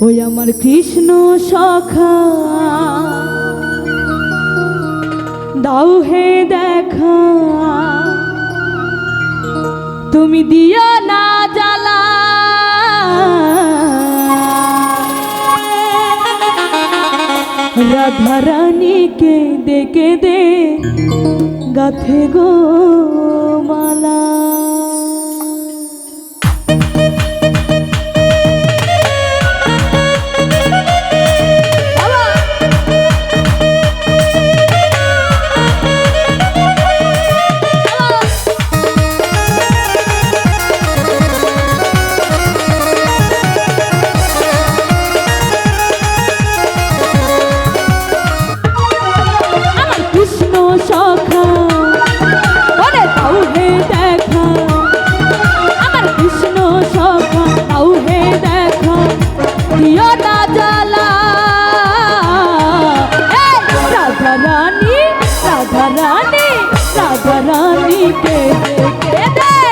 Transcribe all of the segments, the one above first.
ওই আমার কৃষ্ণ সখা। দাও হে দেখা। তুমি দিয়া না জ্বালা। রাধা রানীকে দেখে দে গাথে গো মালা। কেঁদে কেঁদে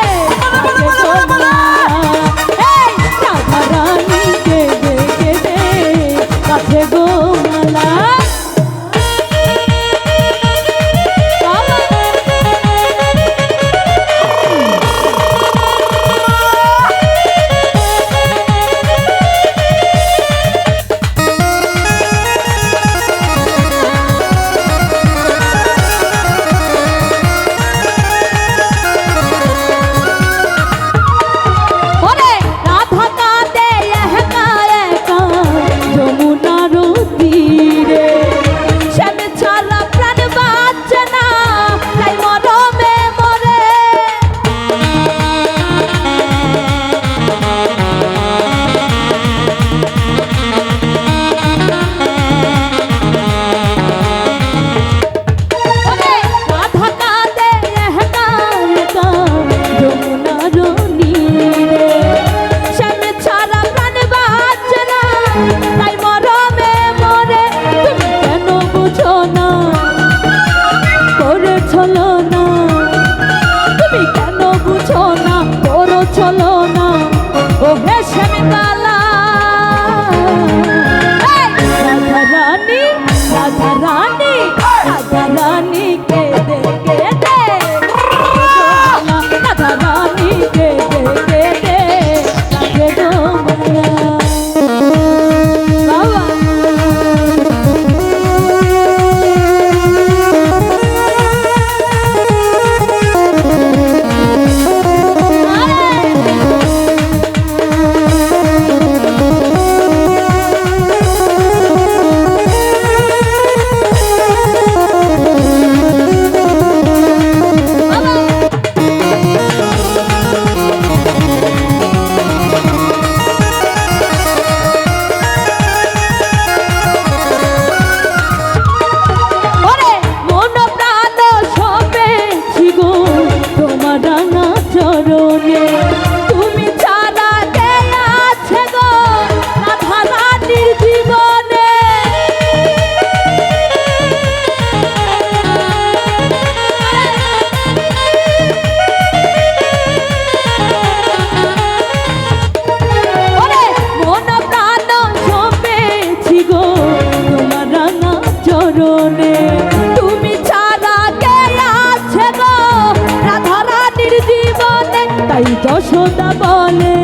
তাই যশোদা বলে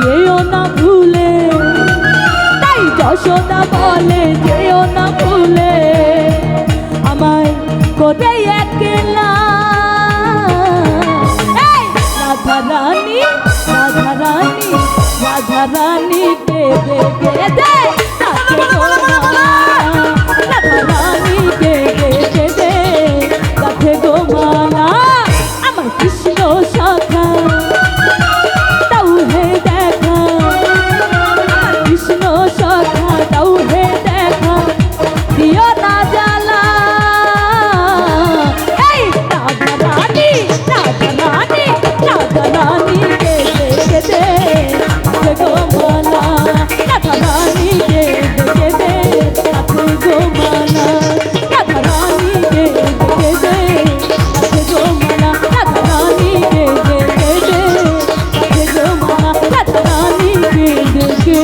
যেও না ভুলে তাই যশোদা বলে যেও না ভুলে আমায় কোথায় একলা রাধা রানী রাধা রানী রাধা রানী বেদে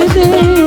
Hadi